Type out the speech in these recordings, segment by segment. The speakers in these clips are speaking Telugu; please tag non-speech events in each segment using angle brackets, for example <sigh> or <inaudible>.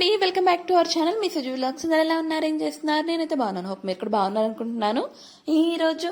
అండి welcome back to our channel. మీ సజీవ్ లాక్స్ అందరూ ఎలా ఉన్నారు? ఏం చేస్తున్నారు? నేనైతే బాగున్నాను. హోప్ మీరు కూడా బాగున్నారు అనుకుంటున్నాను ఈరోజు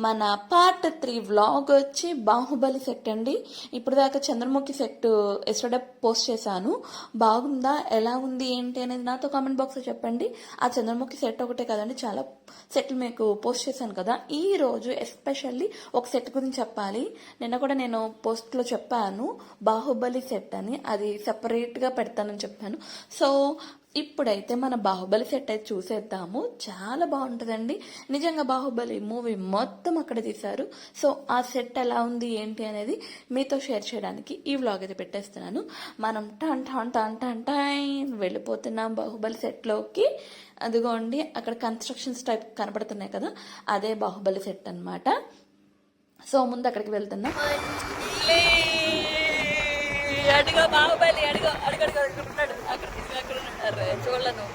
మన పార్ట్ త్రీ వ్లాగ్ వచ్చి బాహుబలి సెట్ అండి. ఇప్పుడు దాకా చంద్రముఖి సెట్ ఎస్టర్డే పోస్ట్ చేశాను. బాగుందా? ఎలా ఉంది? ఏంటి అనేది నాతో కామెంట్ బాక్స్లో చెప్పండి. ఆ చంద్రముఖి సెట్ ఒకటే కదండి. చాలా సెట్లు మీకు పోస్ట్ చేశాను కదా. ఈ రోజు ఎస్పెషల్లీ ఒక సెట్ గురించి చెప్పాలి. నిన్న కూడా నేను పోస్ట్లో చెప్పాను. బాహుబలి సెట్ అని. అది సపరేట్గా పెడతానని చెప్పాను. సో ఇప్పుడైతే మన బాహుబలి సెట్ అయితే చూసేద్దాము చాలా బాగుంటుందండి నిజంగా బాహుబలి మూవీ మొత్తం అక్కడ తీశారు సో ఆ సెట్ ఎలా ఉంది ఏంటి అనేది మీతో షేర్ చేయడానికి ఈ వ్లాగ్ అయితే పెట్టేస్తున్నాను మనం టన్ టన్ టన్ టన్ టైన్ వెళ్ళిపోతున్నాం బాహుబలి సెట్లోకి అదిగోండి అక్కడ కన్స్ట్రక్షన్స్ టైప్ కనబడుతున్నాయి కదా అదే బాహుబలి సెట్ అన్నమాట సో ముందు అక్కడికి వెళ్తున్నాం అడుగు బాహుబలి అడుగు అడుగు అడుగు అడుగు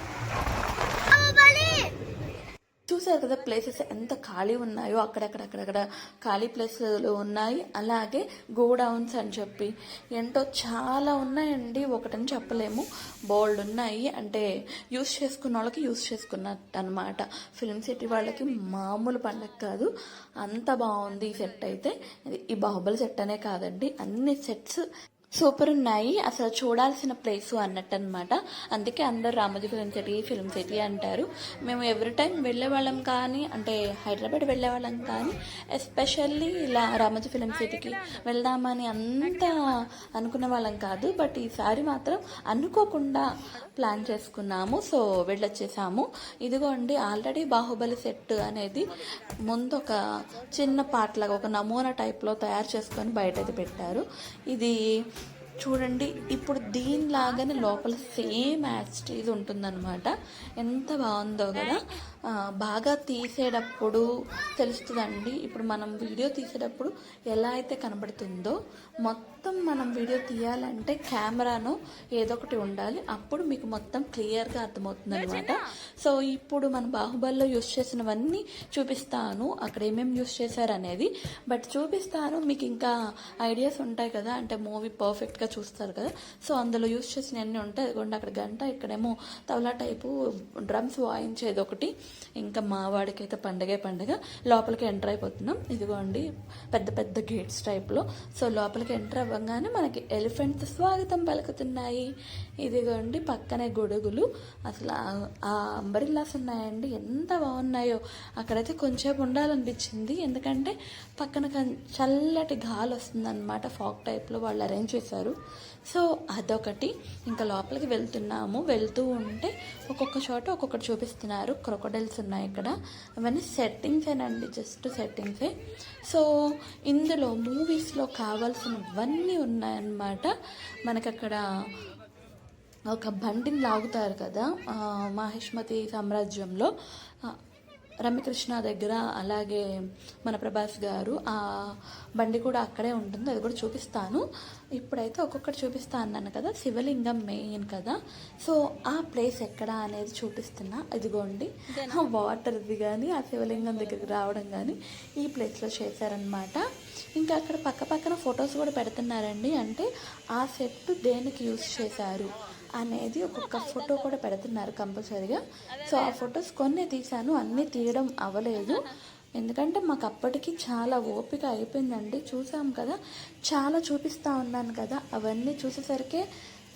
చూసారు కదా ప్లేసెస్ ఎంత ఖాళీ ఉన్నాయో అక్కడక్కడ ఖాళీ ప్లేసెస్లో ఉన్నాయి. అలాగే గోడౌన్స్ అని చెప్పి ఏంటో చాలా ఉన్నాయండి. ఒకటని చెప్పలేము. బోల్డ్ ఉన్నాయి. అంటే యూస్ చేసుకున్న వాళ్ళకి యూస్ చేసుకున్నట్టు అనమాట ఫిల్మ్ సిటీ వాళ్ళకి మామూలు పండగ కాదు. అంత బాగుంది ఈ సెట్ అయితే. ఈ బాహుబలి సెట్ అనే కాదండి. అన్ని సెట్స్ సూపర్ ఉన్నాయి అసలు చూడాల్సిన ప్లేస్ అన్నట్టు అనమాట అందుకే అందరు Ramoji film city film city అంటారు. మేము ఎవ్రీ టైం వెళ్ళేవాళ్ళం కానీ అంటే హైదరాబాద్ వెళ్ళేవాళ్ళం కానీ ఎస్పెషల్లీ ఇలా రామోజీ ఫిల్మ్ సిటీకి వెళ్దామని అంత అనుకున్న వాళ్ళం కాదు. బట్ ఈసారి మాత్రం అనుకోకుండా ప్లాన్ చేసుకున్నాము. సో వెళ్ళొచ్చేసాము. ఇదిగోండి ఆల్రెడీ బాహుబలి సెట్ అనేది ముందు ఒక చిన్న పాటలాగా ఒక నమూనా టైప్లో తయారు చేసుకొని బయట పెట్టారు. ఇది చూడండి ఇప్పుడు దీనిలాగానే లోపల సేమ్ యాస్టీజ్ ఉంటుందన్నమాట. ఎంత బాగుందో కదా. బాగా తీసేటప్పుడు తెలుస్తుందండి. ఇప్పుడు మనం వీడియో తీసేటప్పుడు ఎలా అయితే కనబడుతుందో మొత్తం మనం వీడియో తీయాలంటే కెమెరాను ఏదో ఒకటి ఉండాలి. అప్పుడు మీకు మొత్తం క్లియర్గా అర్థమవుతుంది అనమాట సో ఇప్పుడు మన బాహుబలిలో యూస్ చేసినవన్నీ చూపిస్తాను. అక్కడ ఏమేమి యూస్ చేశారు అనేది బట్ చూపిస్తాను. మీకు ఇంకా ఐడియాస్ ఉంటాయి కదా. అంటే మూవీ పర్ఫెక్ట్గా చూస్తారు కదా. సో అందులో యూస్ చేసిన అన్నీ ఉంటాయి అదిగోండి అక్కడ గంట ఇక్కడేమో తవలా టైపు డ్రమ్స్ వాయించేది ఒకటి. ఇంకా మా వాడికైతే పండగే పండగ. లోపలికి ఎంటర్ అయిపోతున్నాం. ఇదిగోండి పెద్ద పెద్ద గేట్స్ టైప్లో సో లోపలికి ఎంటర్ అవ్వగానే మనకి ఎలిఫెంట్స్ స్వాగతం పలుకుతున్నాయి. ఇదిగోండి పక్కనే గొడుగులు. అసలు ఆ- అంబరిల్లాస్ ఉన్నాయండి. ఎంత బాగున్నాయో. అక్కడైతే కొంచెంసేపు ఉండాలనిపించింది. ఎందుకంటే పక్కన చల్లటి గాలి వస్తుంది అనమాట ఫాక్ టైప్లో వాళ్ళు అరేంజ్ చేశారు. సో అదొకటి. ఇంకా లోపలికి వెళ్తున్నాము. వెళ్తూ ఉంటే ఒక్కొక్క చోట ఒక్కొక్కటి చూపిస్తున్నారు. క్రొకడైల్స్ ఉన్నాయి ఇక్కడ. అవన్నీ సెట్టింగ్సేనండి జస్ట్ సెట్టింగ్సే సో ఇందులో మూవీస్లో కావాల్సినవన్నీ ఉన్నాయన్నమాట. మనకి అక్కడ ఒక బండిని లాగుతారు కదా ఆ, మాహిష్మతి సామ్రాజ్యంలో. రమ్యకృష్ణ దగ్గర అలాగే మన ప్రభాస్ గారు ఆ బండి కూడా అక్కడే ఉంటుంది అది కూడా చూపిస్తాను. ఇప్పుడైతే ఒక్కొక్కటి చూపిస్తా అన్నాను కదా శివలింగం మెయిన్ కదా. సో ఆ ప్లేస్ ఎక్కడ అనేది చూపిస్తున్నా. ఇదిగోండి. వాటర్ది కానీ ఆ శివలింగం దగ్గరికి రావడం కానీ ఈ ప్లేస్లో చేశారనమాట ఇంకా అక్కడ పక్క పక్కన ఫొటోస్ కూడా పెడుతున్నారండి. అంటే ఆ సెట్ దేనికి యూస్ చేశారు? అనేది ఒక్కొక్క ఫోటో కూడా పెడుతున్నారు కంపల్సరీగా. సో ఆ ఫొటోస్ కొన్ని తీశాను అన్నీ తీయడం అవ్వలేదు. ఎందుకంటే మాకు అప్పటికి చాలా ఓపిక అయిపోయిందండి. చూసాం కదా చాలా చూపిస్తూ ఉన్నాను కదా. అవన్నీ చూసేసరికి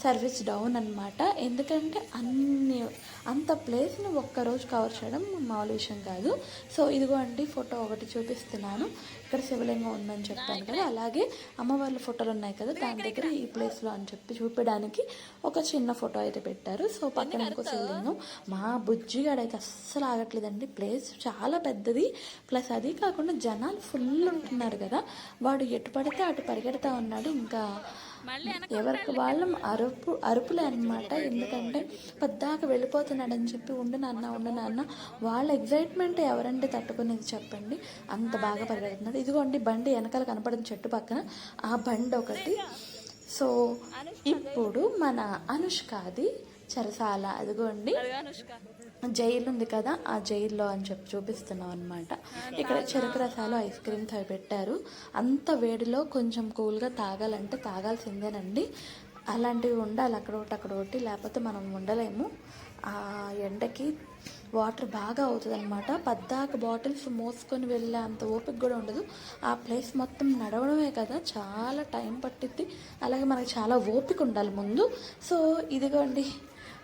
సర్వీస్ డౌన్ అనమాట ఎందుకంటే అన్ని అంత ప్లేస్ని ఒక్కరోజు కవర్ చేయడం మామూలు విషయం కాదు. సో ఇదిగో అండి ఫోటో ఒకటి చూపిస్తున్నాను. ఇక్కడ శివలింగం ఉందని చెప్పాను కదా. అలాగే అమ్మవార్ల ఫోటోలు ఉన్నాయి కదా దాని దగ్గర ఈ ప్లేస్లో అని చెప్పి చూపించడానికి ఒక చిన్న ఫోటో అయితే పెట్టారు. సో పక్కన ఇంకో శివలింగం. మా బుజ్జిగాడైతే అస్సలు ఆగట్లేదండి. ప్లేస్ చాలా పెద్దది. ప్లస్ అది కాకుండా జనాలు ఫుల్ ఉంటున్నారు కదా. వాడు ఎటు పడితే అటు పరిగెడతా ఉన్నాడు. ఇంకా ఎవరికి వాళ్ళం అరుపు అరుపులే అనమాట ఎందుకంటే పద్దాక వెళ్ళిపోతున్నాడని చెప్పి ఉండు నాన్న ఉండు నాన్న. వాళ్ళ ఎగ్జైట్మెంట్ ఎవరంటే తట్టుకునేది చెప్పండి. అంత బాగా పరిగెడుతున్నది ఇదిగోండి బండి వెనకాల కనపడిన చెట్టు పక్కన ఆ బండి ఒకటి సో ఇప్పుడు మన అనుష్కాది చెరసాల అదిగోండి. జైలు ఉంది కదా ఆ జైల్లో అని చెప్పి చూపిస్తున్నాం అనమాట ఇక్కడ చెరుకు రసాలు ఐస్ క్రీమ్స్ అవి పెట్టారు. అంత వేడిలో కొంచెం కూల్గా తాగాలంటే తాగాల్సిందేనండి. అలాంటివి ఉండాలి అక్కడ ఒకటి అక్కడ ఒకటి లేకపోతే మనం ఉండలేము. ఆ ఎండకి వాటర్ బాగా అవుతుంది అనమాట పద్దాక బాటిల్స్ మోసుకొని వెళ్ళే అంత ఓపిక కూడా ఉండదు. ఆ ప్లేస్ మొత్తం నడవడమే కదా చాలా టైం పట్టిద్ది. అలాగే మనకి చాలా ఓపిక ఉండాలి ముందు. సో ఇదిగోండి.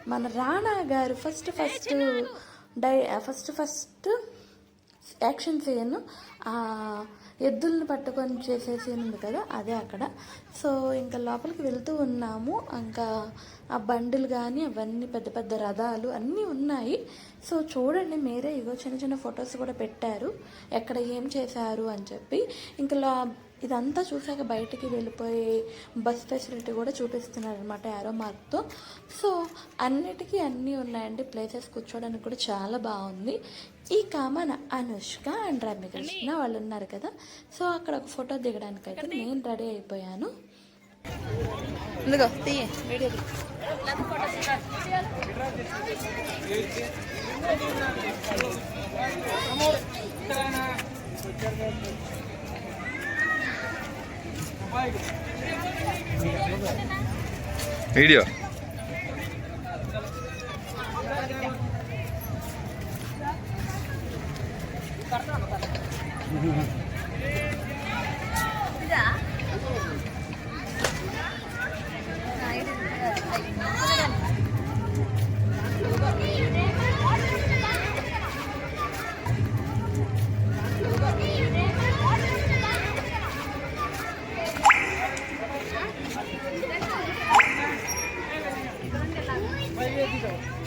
మన రాణా గారు first first die first first action scene ఆ ఎద్దుల్ని పట్టుకొని చేసే సీన్ ఉంది కదా అదే అక్కడ. సో ఇంకా లోపలికి వెళ్తూ ఉన్నాము. ఇంకా ఆ బండులు కానీ అవన్నీ పెద్ద పెద్ద రథాలు అన్నీ ఉన్నాయి. సో చూడండి మీరే ఇగో చిన్న చిన్న ఫొటోస్ కూడా పెట్టారు. ఎక్కడ ఏం చేశారు అని చెప్పి. ఇంకా ఇదంతా చూసాక బయటికి వెళ్ళిపోయే బస్ ఫెసిలిటీ కూడా చూపిస్తున్నారు అనమాట యారో మార్క్తో సో అన్నిటికీ అన్నీ ఉన్నాయండి ప్లేసెస్ కూర్చోడానికి కూడా చాలా బాగుంది ఈ కామన్ అనుష్క అండ్ రమ్య కృష్ణ వాళ్ళు ఉన్నారు కదా సో అక్కడ ఒక ఫోటో దిగడానికి అయితే నేను రెడీ అయిపోయాను ఇదిగో తీయ <laughs>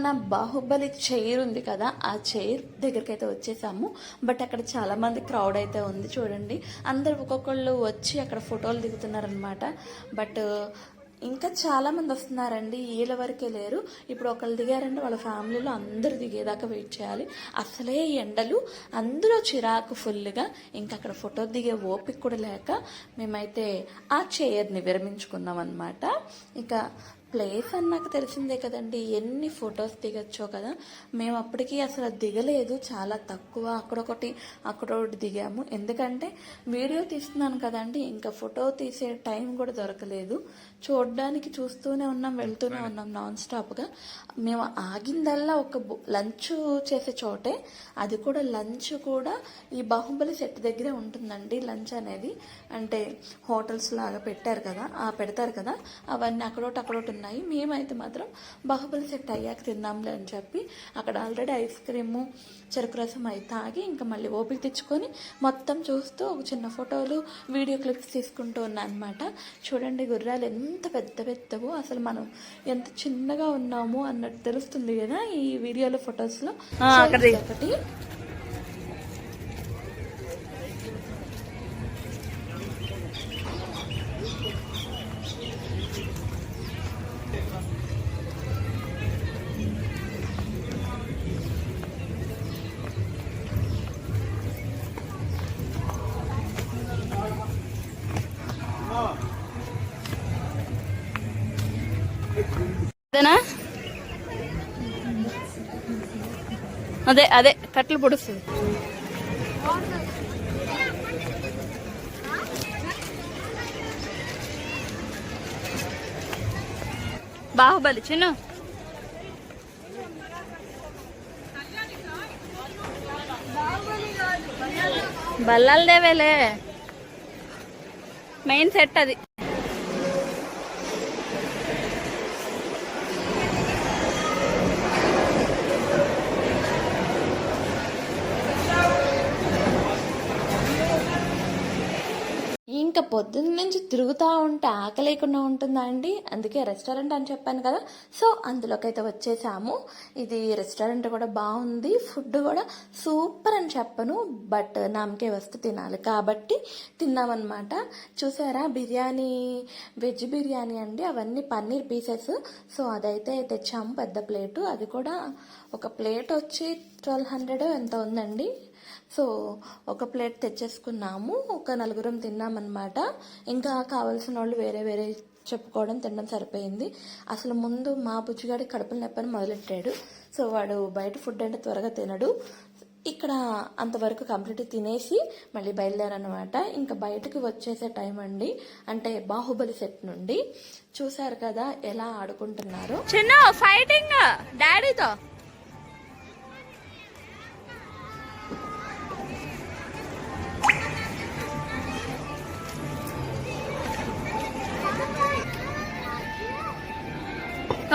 మన బాహుబలి చైర్ ఉంది కదా ఆ చైర్ దగ్గరికి అయితే వచ్చేసాము. బట్ అక్కడ చాలా మంది క్రౌడ్ అయితే ఉంది చూడండి. అందరు ఒక్కొక్కళ్ళు వచ్చి అక్కడ ఫోటోలు దిగుతున్నారనమాట బట్ ఇంకా చాలా మంది వస్తున్నారండి. వీళ్ళ వరకే లేరు. ఇప్పుడు ఒకళ్ళు దిగారంటే వాళ్ళ ఫ్యామిలీలో అందరూ దిగేదాకా వెయిట్ చేయాలి. అసలే ఎండలు అందరూ చిరాకు ఫుల్గా ఇంకా అక్కడ ఫోటో దిగే ఓపిక కూడా లేక మేమైతే ఆ చైర్ని విరమించుకున్నాం అనమాట ఇక ప్లేస్ అన్నాక తెలిసిందే కదండి. ఎన్ని ఫొటోస్ దిగచ్చో కదా. మేము అప్పటికి అసలు దిగలేదు. చాలా తక్కువ. అక్కడొకటి అక్కడొకటి దిగాము. ఎందుకంటే వీడియో తీస్తున్నాను కదండి. ఇంకా ఫోటో తీసే టైం కూడా దొరకలేదు. చూడడానికి చూస్తూనే ఉన్నాం వెళ్తూనే ఉన్నాం నాన్ స్టాప్గా మేము ఆగిందల్లా ఒక లంచ్ చేసే చోటే. అది కూడా లంచ్ కూడా ఈ బాహుబలి సెట్ దగ్గరే ఉంటుందండి లంచ్ అనేది. అంటే హోటల్స్ లాగా పెట్టారు కదా. ఆ పెడతారు కదా. అవన్నీ అక్కడోటి అక్కడోటి ఉన్నాయి. మేమైతే మాత్రం బాహుబలి సెట్ అయ్యాక తిందాంలే అని చెప్పి అక్కడ ఆల్రెడీ ఐస్ క్రీము చెరుకు రసం అయి తాగి ఇంకా మళ్ళీ ఓపిక తెచ్చుకొని మొత్తం చూస్తూ ఒక చిన్న ఫోటోలు వీడియో క్లిప్స్ తీసుకుంటూ ఉన్నా అనమాట చూడండి గుర్రాలు ఎంత పెద్ద పెద్దవో అసలు మనం ఎంత చిన్నగా ఉన్నాము అన్నట్టు తెలుస్తుంది కదా ఈ వీడియోలో ఫొటోస్లో. ఒకటి. అదేనా? అదే అదే కట్లు పొడుస్తుంది. బాహుబలి చిన్న. బల్లాలదేవేలే మెయిన్ సెట్ అది. ఇంకా పొద్దున్న నుంచి తిరుగుతూ ఉంటే ఆకలేకుండా ఉంటుందా అండి? అందుకే రెస్టారెంట్ అని చెప్పాను కదా. సో అందులోకి అయితే వచ్చేసాము. ఇది రెస్టారెంట్ కూడా బాగుంది. ఫుడ్ కూడా సూపర్ అని చెప్పను. బట్ నామకే వస్తే తినాలి. కాబట్టి తిన్నామన్నమాట. చూసారా? బిర్యానీ వెజ్ బిర్యానీ అండి. అవన్నీ పన్నీర్ పీసెస్. సో అదైతే తెచ్చాము పెద్ద ప్లేటు. అది కూడా ఒక ప్లేట్ వచ్చి ట్వెల్వ్ హండ్రెడ్ ఎంత ఉందండి. సో ఒక ప్లేట్ తెచ్చేసుకున్నాము ఒక నలుగురం తిన్నామన్నమాట. ఇంకా కావాల్సిన వాళ్ళు వేరే వేరే చెప్పుకోవడం తినడం సరిపోయింది. అసలు ముందు మా బుజ్జిగాడి కడుపులు నొప్పని మొదలెట్టాడు. సో వాడు బయట ఫుడ్ అంటే త్వరగా తినడు. ఇక్కడ అంతవరకు కంప్లీట్ తినేసి మళ్ళీ బయలుదేరనమాట. ఇంకా బయటకు వచ్చేసే టైం అండి. అంటే బాహుబలి సెట్ నుండి. చూశారు కదా ఎలా ఆడుకుంటున్నారు. చిన్న ఫైటింగ్ డాడీతో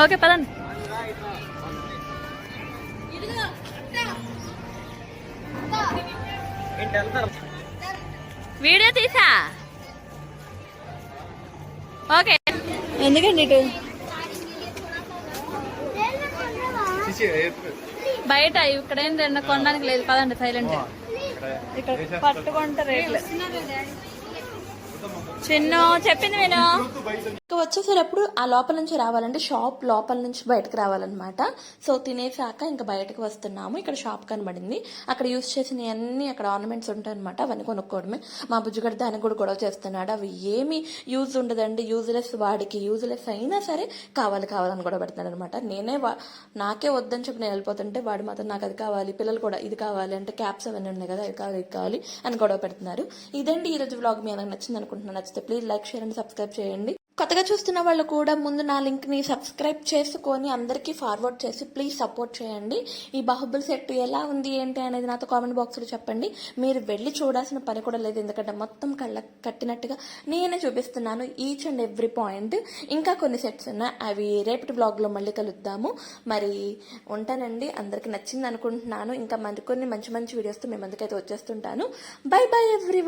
ఓకే పదండి. వీడియో తీసా? ఓకే. ఎందుకండి ఇటు? బయట ఇక్కడ ఏం తిన్న కొనడానికి లేదు. పదండి సైలెంట్ ఇక్కడ పట్టుకుంటే రేట్లు. చిన్న చెప్పింది విను. ఇంకా వచ్చేసేటప్పుడు ఆ లోపల నుంచి రావాలంటే షాప్ లోపల నుంచి బయటకు రావాలన్నమాట. సో తినేసాక ఇంకా బయటకు వస్తున్నాము. ఇక్కడ షాప్ కనబడింది. అక్కడ యూస్ చేసిన అన్ని అక్కడ ఆర్నమెంట్స్ ఉంటాయన్నమాట. అవన్నీ కొనుక్కోవడమే. మా బుజ్జిగడ దానికి కూడా గొడవ చేస్తున్నాడు. అవి ఏమి యూజ్ ఉండదండి. యూజ్లెస్ వాడికి యూజ్లెస్ అయినా సరే కావాలి కావాలని కూడా పెడుతున్నాడు అనమాట నేనే వా- నాకే వద్దని చెప్పి నేను వెళ్ళిపోతుంటే వాడు మాత్రం నాకు అది కావాలి పిల్లలు కూడా ఇది కావాలి అంటే క్యాప్స్ అవన్నీ ఉన్నాయి కదా అది కావాలి ఇది కావాలి అని గొడవ పెడుతున్నారు. ఇదండి ఈ రోజు మీ అందరికి నచ్చింది అనుకుంటున్నాను. నచ్చితే please like share and subscribe చేయండి. కొత్తగా చూస్తున్న వాళ్ళు కూడా ముందు నా లింక్ని సబ్స్క్రైబ్ చేసుకొని అందరికీ ఫార్వర్డ్ చేసి ప్లీజ్ సపోర్ట్ చేయండి. ఈ బాహుబలి సెట్ ఎలా ఉంది ఏంటి అనేది నాతో కామెంట్ బాక్స్లో చెప్పండి. మీరు వెళ్ళి చూడాల్సిన పని కూడా లేదు ఎందుకంటే మొత్తం కళ్ళ కట్టినట్టుగా నేనే చూపిస్తున్నాను ఈచ్ అండ్ ఎవ్రీ పాయింట్ ఇంకా కొన్ని సెట్స్ ఉన్నాయి అవి రేపటి బ్లాగ్లో మళ్ళీ కలుద్దాము. మరి ఉంటానండి అందరికీ నచ్చింది అనుకుంటున్నాను. ఇంకా మరికొన్ని మంచి మంచి వీడియోస్తో మేము అందుకైతే వచ్చేస్తుంటాను. Bye bye every